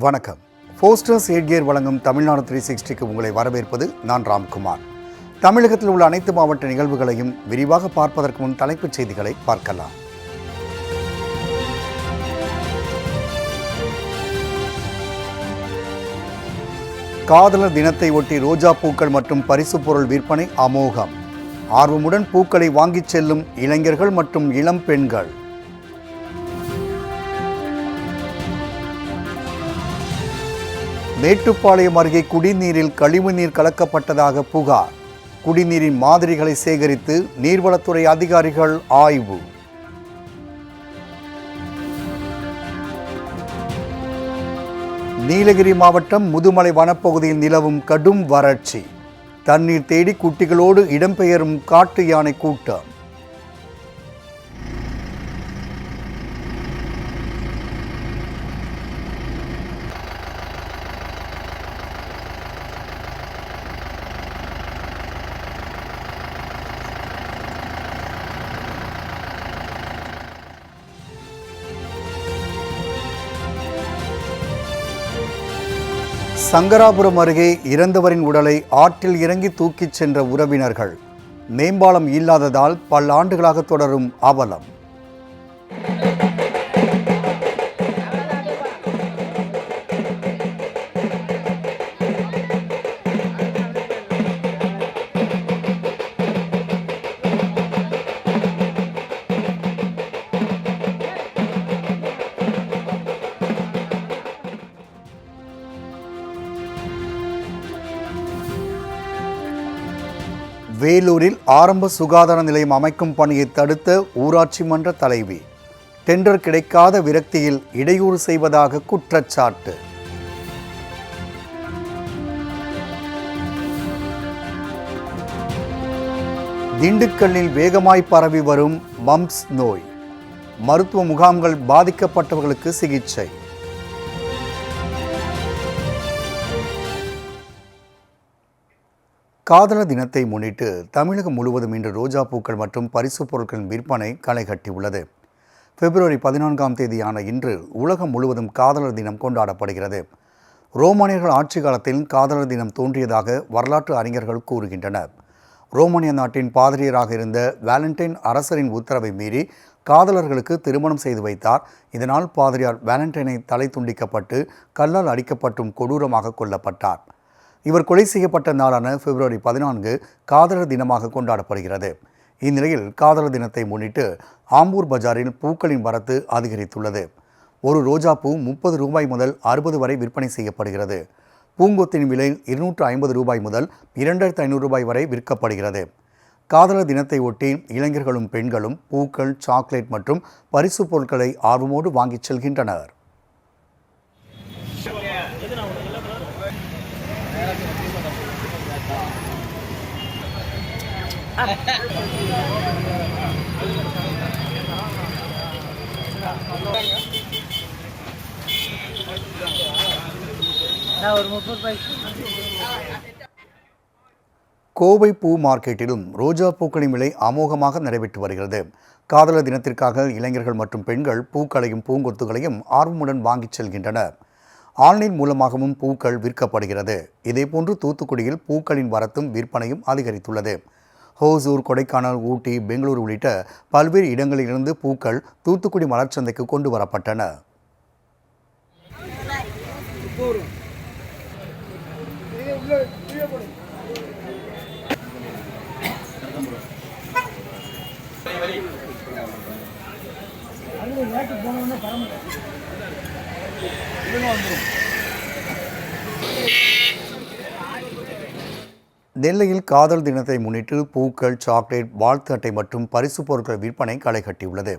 வணக்கம். போஸ்டர்ஸ் ஏட்கியர் வழங்கும் தமிழ்நாடு த்ரீ சிக்ஸ்டிக்கு உங்களை வரவேற்பது நான் ராம்குமார். தமிழகத்தில் உள்ள அனைத்து மாவட்ட நிகழ்வுகளையும் விரிவாக பார்ப்பதற்கு முன் தலைப்புச் செய்திகளை பார்க்கலாம். காதலர் தினத்தை ஒட்டி ரோஜா பூக்கள் மற்றும் பரிசு பொருள் விற்பனை அமோகம். ஆர்வமுடன் பூக்களை வாங்கிச் செல்லும் இளைஞர்கள் மற்றும் இளம் பெண்கள். மேட்டுப்பாளையம் அருகே குடிநீரில் கழிவுநீர் கலக்கப்பட்டதாக புகார். குடிநீரின் மாதிரிகளை சேகரித்து நீர்வளத்துறை அதிகாரிகள் ஆய்வு. நீலகிரி மாவட்டம் முதுமலை வனப்பகுதியில் நிலவும் கடும் வறட்சி. தண்ணீர் தேடி குட்டிகளோடு இடம்பெயரும் காட்டு யானை கூட்டம். சங்கராபுரம் அருகே இறந்தவரின் உடலை ஆற்றில் இறங்கி தூக்கிச் சென்ற உறவினர்கள். மேம்பாலம் இல்லாததால் பல ஆண்டுகளாக தொடரும் அவலம். அரியலூரில் ஆரம்ப சுகாதார நிலையம் அமைக்கும் பணியை தடுத்த ஊராட்சி மன்ற தலைவி. டெண்டர் கிடைக்காத விரக்தியில் இடையூறு செய்வதாக குற்றச்சாட்டு. திண்டுக்கல்லில் வேகமாய் பரவி வரும் மம்ஸ் நோய். மருத்துவ முகாம்கள் பாதிக்கப்பட்டவர்களுக்கு சிகிச்சை. காதலர் தினத்தை முன்னிட்டு தமிழகம் முழுவதும் இன்று ரோஜா பூக்கள் மற்றும் பரிசுப் பொருட்களின் விற்பனை களை கட்டியுள்ளது பிப்ரவரி பதினான்காம் தேதியான இன்று உலகம் முழுவதும் காதலர் தினம் கொண்டாடப்படுகிறது. ரோமானியர்கள் ஆட்சி காலத்தில் காதலர் தினம் தோன்றியதாக வரலாற்று அறிஞர்கள் கூறுகின்றனர். ரோமானிய நாட்டின் பாதிரியராக இருந்த வேலண்டைன் அரசரின் உத்தரவை மீறி காதலர்களுக்கு திருமணம் செய்து வைத்தார். இதனால் பாதிரியார் வேலண்டைனை தலை துண்டிக்கப்பட்டு கல்லால் அடிக்கப்பட்டும் கொடூரமாக கொல்லப்பட்டார். இவர் கொலை செய்யப்பட்ட நாளான பிப்ரவரி பதினான்கு காதலர் தினமாக கொண்டாடப்படுகிறது. இந்நிலையில் காதலர் தினத்தை முன்னிட்டு ஆம்பூர் பஜாரில் பூக்களின் வரத்து அதிகரித்துள்ளது. ஒரு ரோஜா பூ முப்பது ரூபாய் முதல் அறுபது வரை விற்பனை செய்யப்படுகிறது. பூங்கொத்தின் விலை இருநூற்று ஐம்பது ரூபாய் முதல் இரண்டாயிரத்து ஐநூறு ரூபாய் வரை விற்கப்படுகிறது. காதலர் தினத்தை ஒட்டி இளைஞர்களும் பெண்களும் பூக்கள் சாக்லேட் மற்றும் பரிசுப் பொருட்களை ஆர்வமோடு வாங்கிச் செல்கின்றனர் நான் ஒரு முப்பது ரூபாய்க்கு கோவை பூ மார்க்கெட்டிலும் ரோஜா பூக்களின் விலை அமோகமாக நடைபெற்று வருகிறது. காதலர் தினத்திற்காக இளைஞர்கள் மற்றும் பெண்கள் பூக்களையும் பூங்கொத்துகளையும் ஆர்வமுடன் வாங்கிச் செல்கின்றனர். ஆன்லைன் மூலமாகவும் பூக்கள் விற்கப்படுகிறது. இதேபோன்று தூத்துக்குடியில் பூக்களின் வரத்தும் விற்பனையும் அதிகரித்துள்ளது. ஹோசூர் கொடைக்கானல் ஊட்டி பெங்களூர் உள்ளிட்ட பல்வேறு இடங்களிலிருந்து பூக்கள் தூத்துக்குடி மலர்ச்சந்தைக்கு கொண்டு வரப்பட்டன. நெல்லையில் காதல் தினத்தை முன்னிட்டு பூக்கள் சாக்லேட் வாழ்த்து அட்டை மற்றும் பரிசு பொருட்கள் விற்பனை களை கட்டியுள்ளது.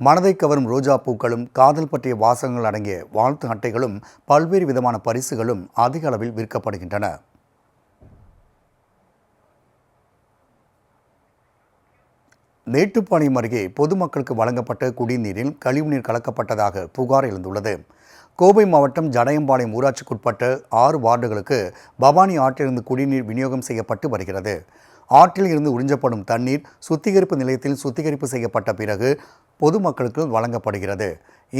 மனதை கவரும் ரோஜா பூக்களும் காதல் பற்றிய வாசகங்கள் அடங்கிய வாழ்த்து அட்டைகளும் பல்வேறு விதமான பரிசுகளும் அதிக அளவில் விற்கப்படுகின்றன. மேட்டுப்பாளையம் அருகே பொதுமக்களுக்கு வழங்கப்பட்ட குடிநீரில் கழிவுநீர் கலக்கப்பட்டதாக புகார் எழுந்துள்ளது. கோவை மாவட்டம் ஜடையம்பாளையம் ஊராட்சிக்குட்பட்ட ஆறு வார்டுகளுக்கு பவானி ஆற்றிலிருந்து குடிநீர் விநியோகம் செய்யப்பட்டு வருகிறது. ஆற்றில் இருந்து உறிஞ்சப்படும் தண்ணீர் சுத்திகரிப்பு நிலையத்தில் சுத்திகரிப்பு செய்யப்பட்ட பிறகு பொதுமக்களுக்கு வழங்கப்படுகிறது.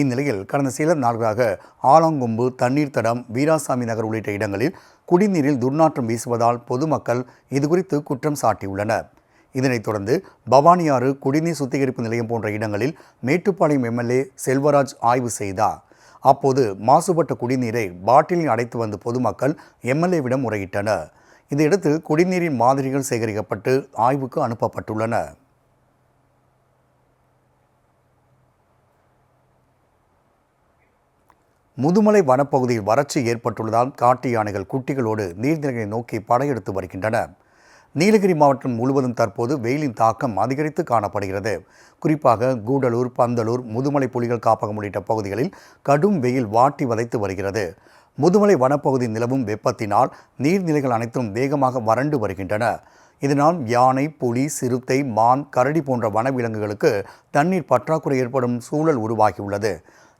இந்நிலையில் கடந்த சில நாட்களாக ஆலங்கொம்பு தண்ணீர் தடம் வீராசாமி நகர் உள்ளிட்ட இடங்களில் குடிநீரில் துர்நாற்றம் வீசுவதால் பொதுமக்கள் இதுகுறித்து குற்றம் சாட்டியுள்ளனர். இதனைத் தொடர்ந்து பவானியாறு குடிநீர் சுத்திகரிப்பு நிலையம் போன்ற இடங்களில் மேட்டுப்பாளையம் எம்எல்ஏ செல்வராஜ் ஆய்வு செய்தார். அப்போது மாசுபட்ட குடிநீரை பாட்டிலில் அடைத்து வந்த பொதுமக்கள் எம்எல்ஏவிடம் முறையிட்டனர். இதையடுத்து குடிநீரின் மாதிரிகள் சேகரிக்கப்பட்டு ஆய்வுக்கு அனுப்பப்பட்டுள்ளன. முதுமலை வனப்பகுதியில் வறட்சி ஏற்பட்டுள்ளதால் காட்டு யானைகள் குட்டிகளோடு நீர்நிலைகளை நோக்கி படையெடுத்து வருகின்றன. நீலகிரி மாவட்டம் முழுவதும் தற்போது வெயிலின் தாக்கம் அதிகரித்து காணப்படுகிறது. குறிப்பாக கூடலூர் பந்தலூர் முதுமலை புலிகள் காப்பகம் உள்ளிட்ட பகுதிகளில் கடும் வெயில் வாட்டி வதைத்து வருகிறது. முதுமலை வனப்பகுதி நிலவும் வெப்பத்தினால் நீர்நிலைகள் அனைத்தும் வேகமாக வறண்டு வருகின்றன. இதனால் யானை புலி சிறுத்தை மான் கரடி போன்ற வனவிலங்குகளுக்கு தண்ணீர் பற்றாக்குறை ஏற்படும் சூழல் உருவாகியுள்ளது.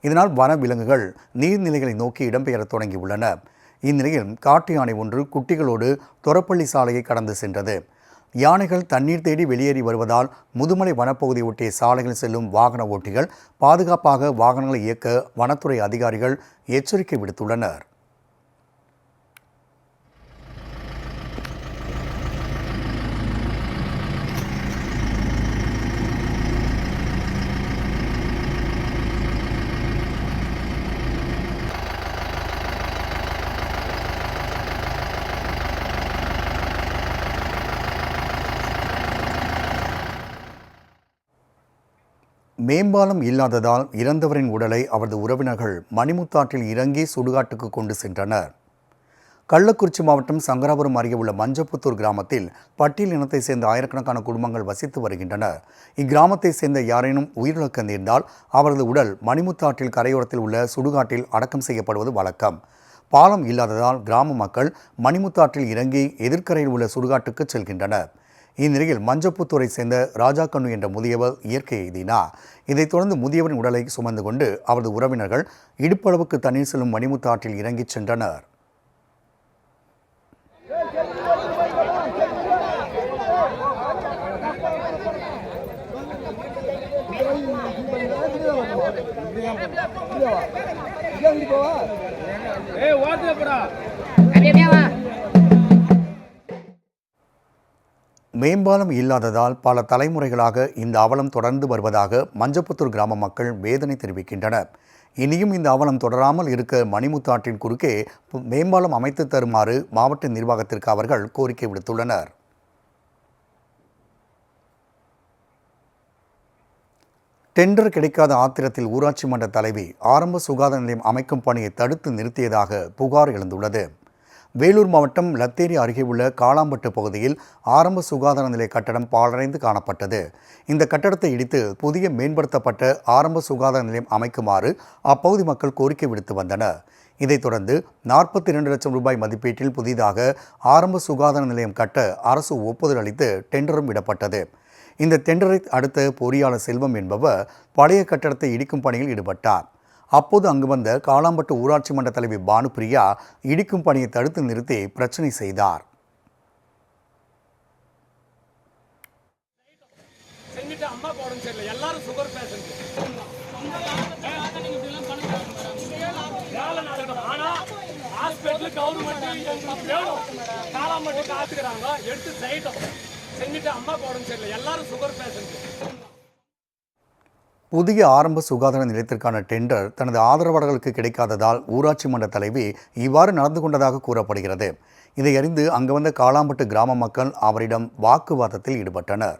இதனால் வனவிலங்குகள் நீர்நிலைகளை நோக்கி இடம்பெயரத் தொடங்கியுள்ளன. இந்நிலையில் காட்டு யானை ஒன்று குட்டிகளோடு தொரப்பள்ளி சாலையை கடந்து சென்றது. யானைகள் தண்ணீர் தேடி வெளியேறி வருவதால் முதுமலை வனப்பகுதி ஒட்டிய சாலைகளில் செல்லும் வாகன ஓட்டிகள் பாதுகாப்பாக வாகனங்களை இயக்க வனத்துறை அதிகாரிகள் எச்சரிக்கை விடுத்துள்ளனர். மேம்பாலம் இல்லாததால் இறந்தவரின் உடலை அவரது உறவினர்கள் மணிமுத்தாற்றில் இறங்கி சுடுகாட்டுக்கு கொண்டு சென்றனர். கள்ளக்குறிச்சி மாவட்டம் சங்கராபுரம் அருகே உள்ள மஞ்சப்புத்தூர் கிராமத்தில் பட்டியல் இனத்தைச் சேர்ந்த ஆயிரக்கணக்கான குடும்பங்கள் வசித்து வருகின்றனர். இக்கிராமத்தைச் சேர்ந்த யாரேனும் உயிரிழக்க நேர்ந்தால் அவரது உடல் மணிமுத்தாற்றில் கரையோரத்தில் உள்ள சுடுகாட்டில் அடக்கம் செய்யப்படுவது வழக்கம். பாலம் இல்லாததால் கிராம மக்கள் மணிமுத்தாற்றில் இறங்கி எதிர்க்கரையில் உள்ள சுடுகாட்டுக்கு செல்கின்றனர். இந்நிலையில் மஞ்சப்புத்தூரை சேர்ந்த ராஜா கண்ணு என்ற முதியவர் இயற்கை எய்தினார் இதைத் தொடர்ந்து முதியவரின் உடலை சுமந்து கொண்டு அவரது உறவினர்கள் இடுப்பளவுக்கு தண்ணீர் செல்லும் மணிமுத்தாற்றில் இறங்கிச் சென்றனர். அப்படியே வா. மேம்பாலம் இல்லாததால் பல தலைமுறைகளாக இந்த அவலம் தொடர்ந்து வருவதாக மஞ்சப்புத்தூர் கிராம மக்கள் வேதனை தெரிவிக்கின்றனர். இனியும் இந்த அவலம் தொடராமல் இருக்க மணிமுத்தாற்றின் குறுக்கே மேம்பாலம் அமைத்து தருமாறு மாவட்ட நிர்வாகத்திற்கு அவர்கள் கோரிக்கை விடுத்துள்ளனர். டெண்டர் கிடைக்காத ஆத்திரத்தில் ஊராட்சி மன்ற தலைவி ஆரம்ப சுகாதார நிலையம் அமைக்கும் பணியை தடுத்து நிறுத்தியதாக புகார் எழுந்துள்ளது. வேலூர் மாவட்டம் லத்தேரி அருகே உள்ள காளாம்பட்டு பகுதியில் ஆரம்ப சுகாதார நிலைய கட்டடம் பாழடைந்து காணப்பட்டது. இந்த கட்டடத்தை இடித்து புதிய மேம்படுத்தப்பட்ட ஆரம்ப சுகாதார நிலையம் அமைக்குமாறு அப்பகுதி மக்கள் கோரிக்கை விடுத்து வந்தனர். இதைத் தொடர்ந்து நாற்பத்தி இரண்டு லட்சம் ரூபாய் மதிப்பீட்டில் புதிதாக ஆரம்ப சுகாதார நிலையம் கட்ட அரசு ஒப்புதல் அளித்து டெண்டரும் விடப்பட்டது. இந்த டெண்டரை அடுத்த பொறியாளர் செல்வம் என்பவர் பழைய கட்டடத்தை இடிக்கும் பணியில் ஈடுபட்டார். அப்போது அங்கு வந்த காளாம்பட்டு ஊராட்சி மன்ற தலைவி பானுப்பிரியா இடிக்கும் பணியை தடுத்து நிறுத்தி பிரச்சனை செய்தார். செஞ்சுட்டு காத்துக்கிறாங்க. எடுத்து செய்யட்டும். செஞ்சுட்டு அம்மா உடம்பு சரியில்லை எல்லாரும் சுகர் பேஷண்ட் புதிய ஆரம்ப சுகாதார நிலையத்திற்கான டெண்டர் தனது ஆதரவாளர்களுக்கு கிடைக்காததால் ஊராட்சி மன்ற தலைவி இவ்வாறு நடந்து கொண்டதாக கூறப்படுகிறது. இதை அறிந்து அங்கு வந்த காளாம்பட்டு கிராம மக்கள் அவரிடம் வாக்குவாதத்தில் ஈடுபட்டனர்.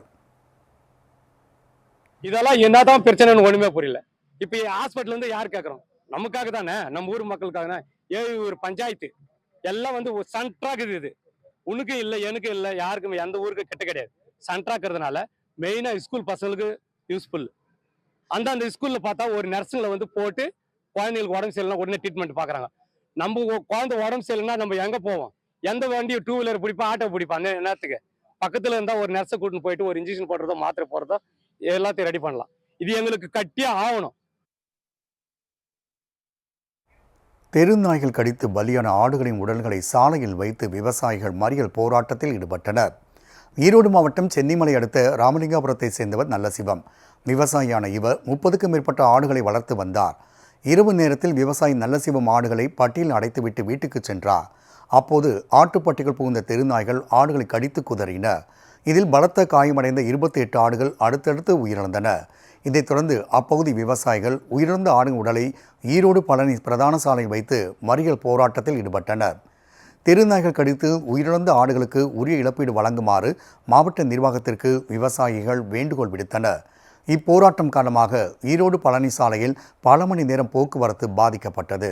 இதெல்லாம் என்னதான் பிரச்சனைன்னு ஒண்ணுமே புரியல. இப்ப ஹாஸ்பிட்டல் இருந்து யார் கேட்கறோம் நமக்காக தானே? நம்ம ஊர் மக்களுக்காக தானே? ஒரு பஞ்சாயத்து. எல்லாம் வந்து ஒரு சன்ட்ராக்குது இது உனக்கு இல்லை எனக்கு இல்லை யாருக்கும் எந்த ஊருக்கு கெட்ட கிடையாது. சன்ட்ராக்குறதுனால மெயினா ஸ்கூல் பசங்களுக்கு யூஸ்ஃபுல் அந்தந்த ஸ்கூலில் பார்த்தா ஒரு நர்ஸுங்களை வந்து போட்டு குழந்தைங்களுக்கு உடம்பு சரியில்லைனா உடனே ட்ரீட்மெண்ட் பார்க்குறாங்க. நம்ம குழந்தை உடம்பு சரியில்லைன்னா நம்ம எங்கே போவோம்? எந்த வண்டியும் டூ வீலர் பிடிப்போம் ஆட்டோ பிடிப்போம் அந்த நேரத்துக்கு. பக்கத்தில் இருந்தால் ஒரு நர்ஸை கூட்டின்னு போயிட்டு ஒரு இன்ஜெக்ஷன் போடுறதோ மாத்திரை போடுறதோ எல்லாத்தையும் ரெடி பண்ணலாம். இது எங்களுக்கு கட்டியாக ஆகணும். தெருநாய்கள் கடித்து பலியான ஆடுகளின் உடல்களை சாலையில் வைத்து விவசாயிகள் மறியல் போராட்டத்தில் ஈடுபட்டனர். ஈரோடு மாவட்டம் சென்னிமலை அடுத்த ராமலிங்காபுரத்தை சேர்ந்தவர் நல்லசிவம் விவசாயியான இவர் முப்பதுக்கும் மேற்பட்ட ஆடுகளை வளர்த்து வந்தார். இரவு நேரத்தில் விவசாயி நல்லசிவம் ஆடுகளை பட்டியல் அடைத்துவிட்டு வீட்டுக்கு சென்றார். அப்போது ஆட்டுப்பட்டிகள் புகுந்த தெருநாய்கள் ஆடுகளை கடித்து குதறின. இதில் பலத்த காயமடைந்த இருபத்தி எட்டு ஆடுகள் அடுத்தடுத்து உயிரிழந்தன. இதைத் தொடர்ந்து அப்பகுதி விவசாயிகள் உயிரிழந்த ஆடுகள் உடலை ஈரோடு பழனி பிரதான சாலையில் வைத்து மறியல் போராட்டத்தில் ஈடுபட்டனர். தெருநாய்கள் கடித்து உயிரிழந்த ஆடுகளுக்கு உரிய இழப்பீடு வழங்குமாறு மாவட்ட நிர்வாகத்திற்கு விவசாயிகள் வேண்டுகோள் விடுத்தனர். இப்போராட்டம் காரணமாக ஈரோடு பழனி சாலையில் பல மணி நேரம் போக்குவரத்து பாதிக்கப்பட்டது.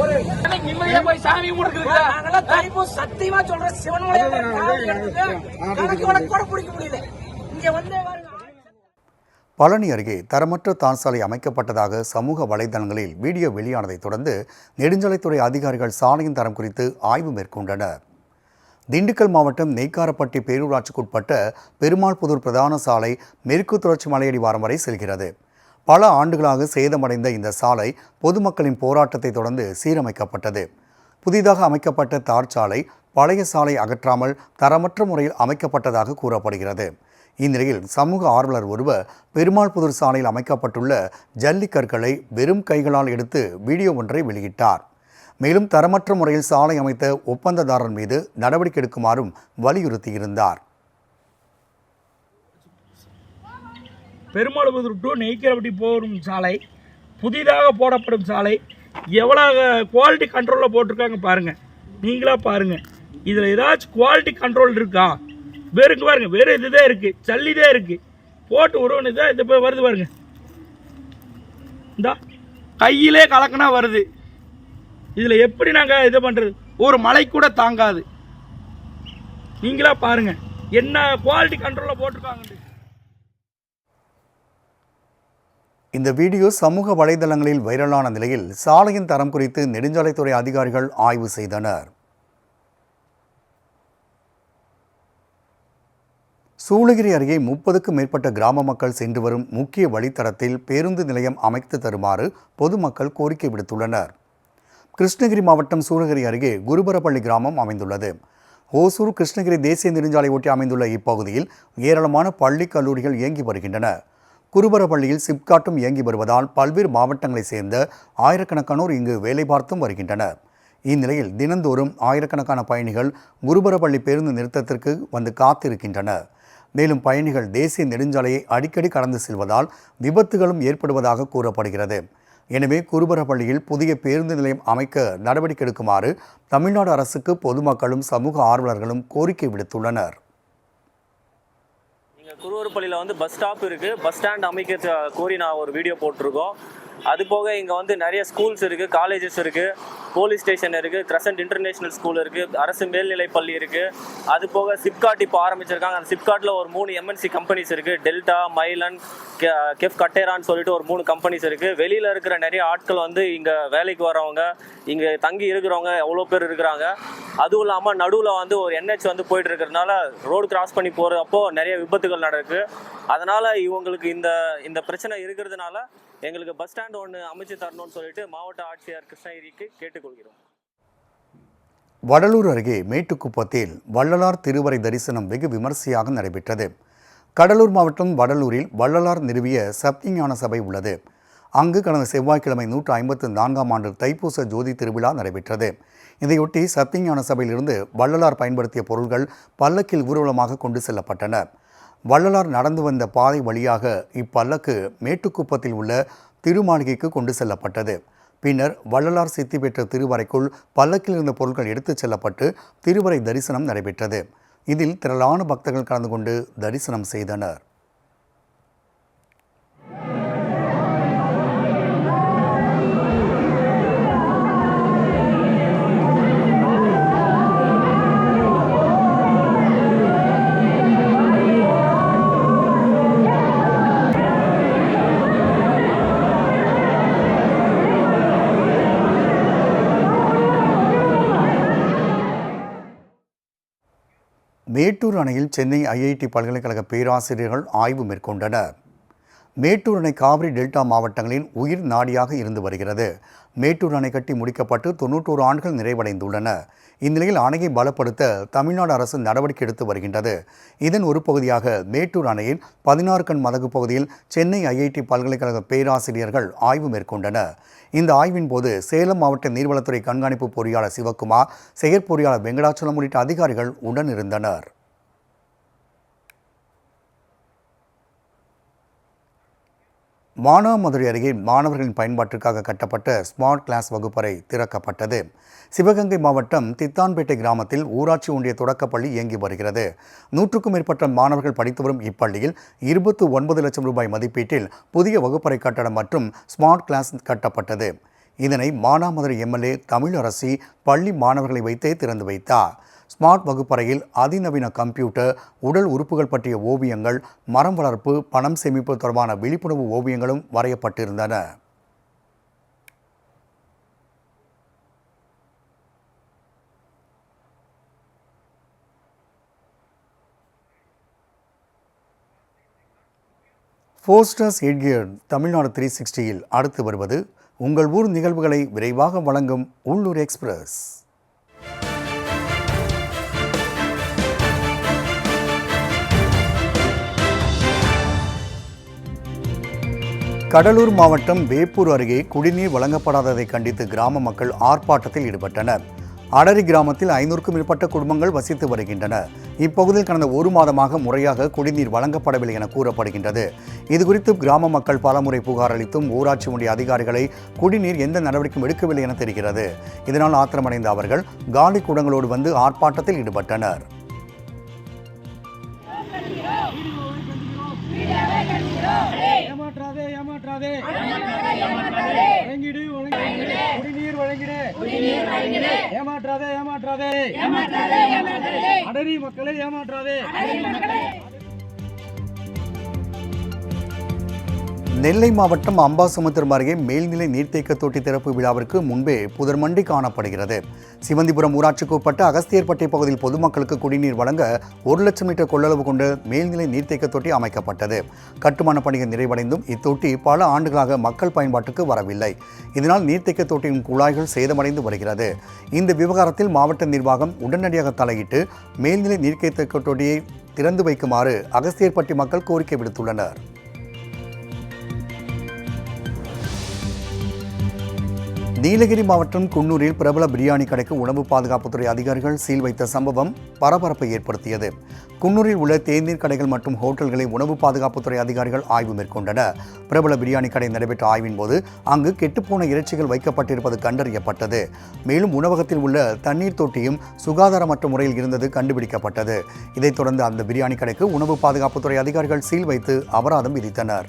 ஒரு நிம்மதியா போய் சாமி நாங்கெல்லாம் சத்தியமா கூட பிடிக்க முடியல. பாருங்க பழனி அருகே தரமற்ற தார் சாலை அமைக்கப்பட்டதாக சமூக வலைதளங்களில் வீடியோ வெளியானதைத் தொடர்ந்து நெடுஞ்சாலைத்துறை அதிகாரிகள் சாலையின் தரம் குறித்து ஆய்வு மேற்கொண்டனர். திண்டுக்கல் மாவட்டம் நெய்க்காரப்பட்டி பேரூராட்சிக்குட்பட்ட பெருமாள்புதூர் பிரதான சாலை மேற்கு தொடர்ச்சி மலையடிவாரம் வரை செல்கிறது. பல ஆண்டுகளாக சேதமடைந்த இந்த சாலை பொதுமக்களின் போராட்டத்தை தொடர்ந்து சீரமைக்கப்பட்டது. புதிதாக அமைக்கப்பட்ட தார் சாலை பழைய சாலை அகற்றாமல் தரமற்ற முறையில் அமைக்கப்பட்டதாக கூறப்படுகிறது. இந்நிலையில் சமூக ஆர்வலர் ஒருவர் பெருமாள் புதூர் சாலையில் அமைக்கப்பட்டுள்ள ஜல்லிக்கற்களை வெறும் கைகளால் எடுத்து வீடியோ ஒன்றை வெளியிட்டார். மேலும் தரமற்ற முறையில் சாலை அமைத்த ஒப்பந்ததாரர் மீது நடவடிக்கை எடுக்குமாறும் வலியுறுத்தியிருந்தார். பெருமாளுபுதூர் டு நெய்க்கிறபடி போகும் சாலை புதிதாக போடப்படும் சாலை எவ்வளோ குவாலிட்டி கண்ட்ரோலில் போட்டிருக்காங்க பாருங்கள் நீங்களாக பாருங்கள் இதில் ஏதாச்சும் குவாலிட்டி கண்ட்ரோல் இருக்கா? வெறுங்க பாருங்க வெறும் இதுதான் இருக்குது சல்லிதான் இருக்குது போட்டு உருவனு தான் இது போய் வருது பாருங்க. இந்தா கையிலே கலக்கினா வருது. இதில் எப்படி நாங்கள் இது பண்ணுறது ஒரு மலை கூட தாங்காது. நீங்களா பாருங்க என்ன குவாலிட்டி கண்ட்ரோலில் போட்டிருக்காங்க இந்த வீடியோ சமூக வலைதளங்களில் வைரலான நிலையில் சாலையின் தரம் குறித்து நெடுஞ்சாலைத்துறை அதிகாரிகள் ஆய்வு செய்தனர். சூளகிரி அருகே முப்பதுக்கும் மேற்பட்ட கிராம மக்கள் சென்று வரும் முக்கிய வழித்தடத்தில் பேருந்து நிலையம் அமைத்து தருமாறு பொதுமக்கள் கோரிக்கை விடுத்துள்ளனர். கிருஷ்ணகிரி மாவட்டம் சூளகிரி அருகே குருபரப்பள்ளி கிராமம் அமைந்துள்ளது. ஓசூர் கிருஷ்ணகிரி தேசிய நெடுஞ்சாலை ஒட்டி அமைந்துள்ள இப்பகுதியில் ஏராளமான பள்ளி கல்லூரிகள் இயங்கி வருகின்றன. குருபரப்பள்ளியில் சிப்காட்டும் இயங்கி வருவதால் பல்வேறு மாவட்டங்களைச் சேர்ந்த ஆயிரக்கணக்கானோர் இங்கு வேலை பார்த்தும் வருகின்றனர். இந்நிலையில் தினந்தோறும் ஆயிரக்கணக்கான பயணிகள் குருபரப்பள்ளி பேருந்து நிறுத்தத்திற்கு வந்து காத்திருக்கின்றனர். மேலும் பயணிகள் தேசிய நெடுஞ்சாலையை அடிக்கடி கடந்து செல்வதால் விபத்துகளும் ஏற்படுவதாக கூறப்படுகிறது. எனவே குருபரப்பள்ளியில் புதிய பேருந்து நிலையம் அமைக்க நடவடிக்கை எடுக்குமாறு தமிழ்நாடு அரசுக்கு பொதுமக்களும் சமூக ஆர்வலர்களும் கோரிக்கை விடுத்துள்ளனர். குருவரப்பள்ளியில் வந்து பஸ் ஸ்டாப் இருக்குது பஸ் ஸ்டாண்ட் அமைக்க கோரி நான் ஒரு வீடியோ போட்டிருக்கோம். அது போக இங்கே வந்து நிறைய ஸ்கூல்ஸ் இருக்குது காலேஜஸ் இருக்குது போலீஸ் ஸ்டேஷன் இருக்குது கிரசன்ட் இன்டர்நேஷ்னல் ஸ்கூல் இருக்குது அரசு மேல்நிலை பள்ளி இருக்குது அது போக சிப்காட் இப்போ ஆரம்பிச்சிருக்காங்க. அந்த சிப்காட்டில் ஒரு மூணு எம்என்சி கம்பெனிஸ் இருக்குது டெல்டா மைலன் கெஃப் கட்டேரான்னு சொல்லிட்டு ஒரு மூணு கம்பெனிஸ் இருக்குது வெளியில் இருக்கிற நிறைய ஆட்கள் வந்து இங்கே வேலைக்கு வரவங்க இங்கே தங்கி இருக்கிறவங்க எவ்வளோ பேர் இருக்கிறாங்க. அதுவும் இல்லாமல் நடுவில் வந்து ஒரு என்ஹெச் வந்து போயிட்டு இருக்கிறதுனால ரோடு கிராஸ் பண்ணி போகிறப்போ நிறைய விபத்துகள் நடக்குது அதனால் இவங்களுக்கு இந்த இந்த பிரச்சனை இருக்கிறதுனால எங்களுக்கு பஸ் ஸ்டாண்ட் ஒன்று அமைச்சு தரணும்னு சொல்லிட்டு மாவட்ட ஆட்சியர் கிருஷ்ணகிரிக்கு கேட்டுக்கொள்கிறோம். வடலூர் அருகே மேட்டுக்குப்பத்தில் வள்ளலார் திருவரை தரிசனம் வெகு விமர்சையாக நடைபெற்றது. கடலூர் மாவட்டம் வடலூரில் வள்ளலார் நிறுவிய சப்திஞான சபை உள்ளது. அங்கு கடந்த செவ்வாய்க்கிழமை நூற்று ஐம்பத்து நான்காம் ஆண்டு தைப்பூச ஜோதி திருவிழா நடைபெற்றது. இதையொட்டி சத்திஞான சபையிலிருந்து வள்ளலார் பயன்படுத்திய பொருள்கள் பல்லக்கில் ஊர்வலமாக கொண்டு செல்லப்பட்டன. வள்ளலார் நடந்து வந்த பாதை வழியாக இப்பல்லக்கு மேட்டுக்குப்பத்தில் உள்ள திருமாளிகைக்கு கொண்டு செல்லப்பட்டது. பின்னர் வள்ளலார் சித்தி பெற்ற திருவரைக்குள் பல்லக்கில் இருந்த பொருட்கள் எடுத்துச் செல்லப்பட்டு திருவரை தரிசனம் நடைபெற்றது. இதில் திரளான பக்தர்கள் கலந்து கொண்டு தரிசனம் செய்தனர். மேட்டூர் அணையில் சென்னை ஐஐடி பல்கலைக்கழக பேராசிரியர்கள் ஆய்வு மேற்கொண்டனர். மேட்டூர் அணை காவிரி டெல்டா மாவட்டங்களின் உயிர் நாடியாக இருந்து வருகிறது. மேட்டூர் அணை கட்டி முடிக்கப்பட்டு தொன்னூற்றோரு ஆண்டுகள் நிறைவடைந்துள்ளன. இந்நிலையில் அணையை பலப்படுத்த தமிழ்நாடு அரசு நடவடிக்கை எடுத்து வருகின்றது. இதன் ஒரு பகுதியாக மேட்டூர் அணையின் பதினாறு கண் மதகு பகுதியில் சென்னை ஐஐடி பல்கலைக்கழக பேராசிரியர்கள் ஆய்வு மேற்கொண்டனர். இந்த ஆய்வின் போது சேலம் மாவட்ட நீர்வளத்துறை கண்காணிப்பு பொறியாளர் சிவக்குமார் செயற்பொறியாளர் வெங்கடாச்சலம் உள்ளிட்ட அதிகாரிகள் உடன் மானாமதுரை அருகே மாணவர்களின் பயன்பாட்டிற்காக கட்டப்பட்ட ஸ்மார்ட் கிளாஸ் வகுப்பறை திறக்கப்பட்டது. சிவகங்கை மாவட்டம் தித்தான்பேட்டை கிராமத்தில் ஊராட்சி ஒன்றிய தொடக்கப்பள்ளி இயங்கி வருகிறது. நூற்றுக்கும் மேற்பட்ட மாணவர்கள் படித்து வரும் இப்பள்ளியில் இருபத்து ஒன்பது லட்சம் ரூபாய் மதிப்பீட்டில் புதிய வகுப்பறை கட்டடம் மற்றும் ஸ்மார்ட் கிளாஸ் கட்டப்பட்டது. இதனை மானாமதுரை எம்எல்ஏ தமிழரசி பள்ளி மாணவர்களை வைத்தே திறந்து வைத்தார். ஸ்மார்ட் வகுப்பறையில் அதிநவீன கம்ப்யூட்டர் உடல் உறுப்புகள் பற்றிய ஓவியங்கள் மரம் வளர்ப்பு பணம் சேமிப்பு தொடர்பான விழிப்புணர்வு ஓவியங்களும் வரையப்பட்டிருந்தன. போஸ்டர்ஸ் எட்கியர் தமிழ்நாடு த்ரீ சிக்ஸ்டியில் அடுத்து வருவது உங்கள் ஊர் நிகழ்வுகளை விரைவாக வழங்கும் உள்ளூர் எக்ஸ்பிரஸ். கடலூர் மாவட்டம் வேப்பூர் அருகே குடிநீர் வழங்கப்படாததை கண்டித்து கிராம மக்கள் ஆர்ப்பாட்டத்தில் ஈடுபட்டனர். அடரி கிராமத்தில் ஐநூறுக்கும் மேற்பட்ட குடும்பங்கள் வசித்து வருகின்றன. இப்பகுதியில் கடந்த ஒரு மாதமாக முறையாக குடிநீர் வழங்கப்படவில்லை என கூறப்படுகின்றது. இதுகுறித்து கிராம மக்கள் பலமுறை புகார் அளித்தும் ஊராட்சி ஒன்றிய அதிகாரிகளை குடிநீர் எந்த நடவடிக்கையும் எடுக்கவில்லை என தெரிகிறது. இதனால் ஆத்திரமடைந்த அவர்கள் காலி குடங்களோடு வந்து ஆர்ப்பாட்டத்தில் ஈடுபட்டனர். ஏமாற்றாதே. ஏமாற்றாதே வழங்கிடு வழங்கிடு. குடிநீர் வழங்கிடு. ஏமாற்றாதே ஏமாற்றாதே. அடரி மக்களை ஏமாற்றாதே. நெல்லை மாவட்டம் அம்பாசமுத்திரம் அருகே மேல்நிலை நீர்த்தேக்க தொட்டி திறப்பு விழாவிற்கு முன்பே புதர்மண்டி காணப்படுகிறது. சிவந்திபுரம் ஊராட்சிக்கு உட்பட்ட அகஸ்தியர்பட்டை பகுதியில் பொதுமக்களுக்கு குடிநீர் வழங்க ஒரு லட்சம் மீட்டர் கொள்ளளவு கொண்டு மேல்நிலை நீர்த்தேக்க தொட்டி அமைக்கப்பட்டது. கட்டுமான பணிகள் நிறைவடைந்தும் இத்தொட்டி பல ஆண்டுகளாக மக்கள் பயன்பாட்டுக்கு வரவில்லை. இதனால் நீர்த்தேக்க தொட்டியின் குழாய்கள் சேதமடைந்து வருகிறது. இந்த விவகாரத்தில் மாவட்ட நிர்வாகம் உடனடியாக தலையிட்டு மேல்நிலை நீர்த்தேக்க தொட்டியை திறந்து வைக்குமாறு அகஸ்தியர்பட்டி மக்கள் கோரிக்கை விடுத்துள்ளனர். நீலகிரி மாவட்டம் குன்னூரில் பிரபல பிரியாணி கடைக்கு உணவு பாதுகாப்புத்துறை அதிகாரிகள் சீல் வைத்த சம்பவம் பரபரப்பை ஏற்படுத்தியது. குன்னூரில் உள்ள தேநீர் கடைகள் மற்றும் ஹோட்டல்களை உணவு பாதுகாப்புத்துறை அதிகாரிகள் ஆய்வு மேற்கொண்டனர். பிரபல பிரியாணி கடை நடைபெற்ற ஆய்வின் போது அங்கு கெட்டுப்போன இறைச்சிகள் வைக்கப்பட்டிருப்பது கண்டறியப்பட்டது. மேலும் உணவகத்தில் உள்ள தண்ணீர் தொட்டியும் சுகாதாரமற்ற முறையில் இருந்தது கண்டுபிடிக்கப்பட்டது. இதைத் தொடர்ந்து அந்த பிரியாணி கடைக்கு உணவு பாதுகாப்புத்துறை அதிகாரிகள் சீல் வைத்து அபராதம் விதித்தனர்.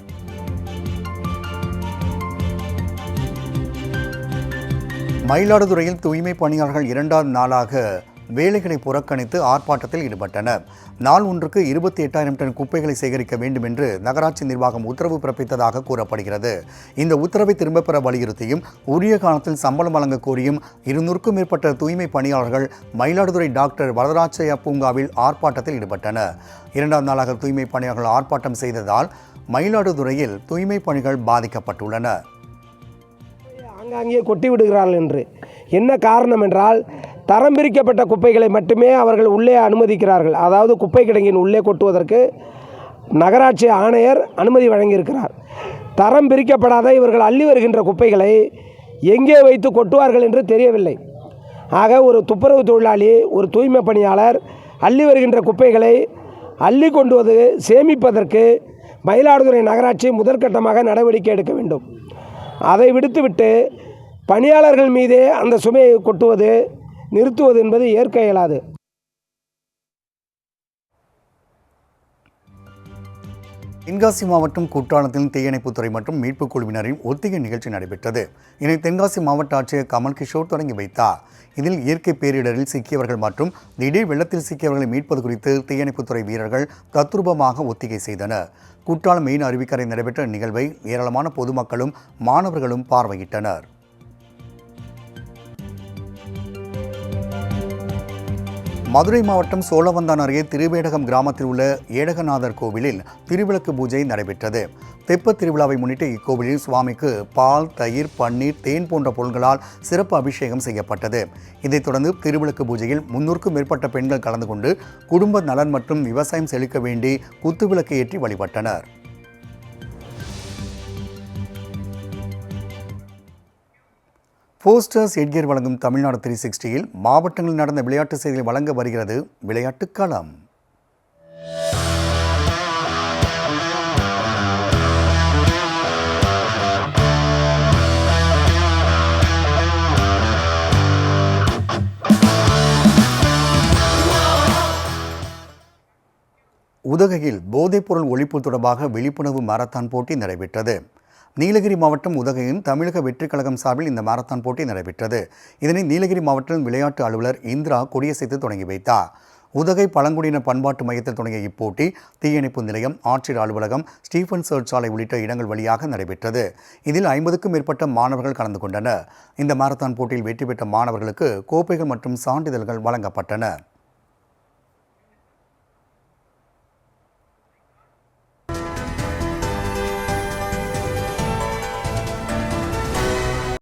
மயிலாடுதுறையில் தூய்மை பணியாளர்கள் இரண்டாவது நாளாக வேலைகளை புறக்கணித்து ஆர்ப்பாட்டத்தில் ஈடுபட்டனர். நாள் ஒன்றுக்கு இருபத்தி எட்டாயிரம் டன் குப்பைகளை சேகரிக்க வேண்டும் என்று நகராட்சி நிர்வாகம் உத்தரவு பிறப்பித்ததாக கூறப்படுகிறது. இந்த உத்தரவை திரும்பப் பெற வலியுறுத்தியும் உரிய காலத்தில் சம்பளம் வழங்க கோரியும் இருநூறுக்கும் மேற்பட்ட தூய்மை பணியாளர்கள் மயிலாடுதுறை டாக்டர் வரதராஜய பூங்காவில் ஆர்ப்பாட்டத்தில் ஈடுபட்டனர். இரண்டாம் நாளாக தூய்மை பணியாளர்கள் ஆர்ப்பாட்டம் செய்ததால் மயிலாடுதுறையில் தூய்மை பணிகள் பாதிக்கப்பட்டுள்ளன. ஆங்காங்கே கொட்டி விடுகிறார்கள் என்று. என்ன காரணம் என்றால் தரம் பிரிக்கப்பட்ட குப்பைகளை மட்டுமே அவர்கள் உள்ளே அனுமதிக்கிறார்கள். அதாவது குப்பை கிடங்கின் உள்ளே கொட்டுவதற்கு நகராட்சி ஆணையர் அனுமதி வழங்கியிருக்கிறார். தரம் பிரிக்கப்படாத இவர்கள் அள்ளி வருகின்ற குப்பைகளை எங்கே வைத்து கொட்டுவார்கள் என்று தெரியவில்லை. ஆக ஒரு துப்புரவு தொழிலாளி ஒரு தூய்மை பணியாளர் அள்ளி வருகின்ற குப்பைகளை அள்ளி கொண்டு வந்து சேமிப்பதற்கு மயிலாடுதுறை நகராட்சி முதற்கட்டமாக நடவடிக்கை எடுக்க வேண்டும். அதை விடுத்துவிட்டு பணியாளர்கள் மீதே அந்த சுமையை கொட்டுவது நிறுத்துவது என்பது ஏற்க இயலாது தென்காசி மாவட்டம் குற்றாலத்தில் தீயணைப்புத்துறை மற்றும் மீட்புக் குழுவினரின் ஒத்திகை நிகழ்ச்சி நடைபெற்றது. இதனை தென்காசி மாவட்ட ஆட்சியர் கமல் கிஷோர் தொடங்கி வைத்தார். இதில் இயற்கை பேரிடரில் சிக்கியவர்கள் மற்றும் திடீர் வெள்ளத்தில் சிக்கியவர்களை மீட்பது குறித்து தீயணைப்புத்துறை வீரர்கள் தத்ரூபமாக ஒத்திகை செய்தனர். குற்றாலம் மெயின் அருவிக்கரை நடைபெற்ற நிகழ்வை ஏராளமான பொதுமக்களும் மாணவர்களும் பார்வையிட்டனர். மதுரை மாவட்டம் சோழவந்தான் அருகே திருவேடகம் கிராமத்தில் உள்ள ஏடகநாதர் கோவிலில் திருவிளக்கு பூஜை நடைபெற்றது. தெப்பத் திருவிழாவை முன்னிட்டு இக்கோவிலில் சுவாமிக்கு பால் தயிர் பன்னீர் தேன் போன்ற பொருட்களால் சிறப்பு அபிஷேகம் செய்யப்பட்டது. இதைத் தொடர்ந்து திருவிளக்கு பூஜையில் முன்னூறுக்கும் மேற்பட்ட பெண்கள் கலந்து கொண்டு குடும்ப நலன் மற்றும் விவசாயம் செழிக்க வேண்டி குத்துவிளக்கு ஏற்றி வழிபட்டனர். போஸ்டர்ஸ் எட்கியர் வழங்கும் தமிழ்நாடு த்ரீ சிக்ஸ்டியில் மாவட்டங்களில் நடந்த விளையாட்டு செய்திகளை வழங்க வருகிறது விளையாட்டுக் களம். உதகையில் போதைப்பொருள் ஒழிப்பு தொடர்பாக விழிப்புணர்வு மாரத்தான் போட்டி நடைபெற்றது. நீலகிரி மாவட்டம் உதகையின் தமிழக வெற்றிக் கழகம் சார்பில் இந்த மாரத்தான் போட்டி நடைபெற்றது. இதனை நீலகிரி மாவட்டம் விளையாட்டு அலுவலர் இந்திரா கொடியசைத்து தொடங்கி வைத்தார். உதகை பழங்குடியினர் பண்பாட்டு மையத்தில் தொடங்கிய இப்போட்டி தீயணைப்பு நிலையம் ஆட்சியர் அலுவலகம் ஸ்டீஃபன் சர்ச் சாலை உள்ளிட்ட இடங்கள் வழியாக நடைபெற்றது. இதில் ஐம்பதுக்கும் மேற்பட்ட மாணவர்கள் கலந்து கொண்டனர். இந்த மாரத்தான் போட்டியில் வெற்றி பெற்ற மாணவர்களுக்கு கோப்பைகள் மற்றும் சான்றிதழ்கள் வழங்கப்பட்டன.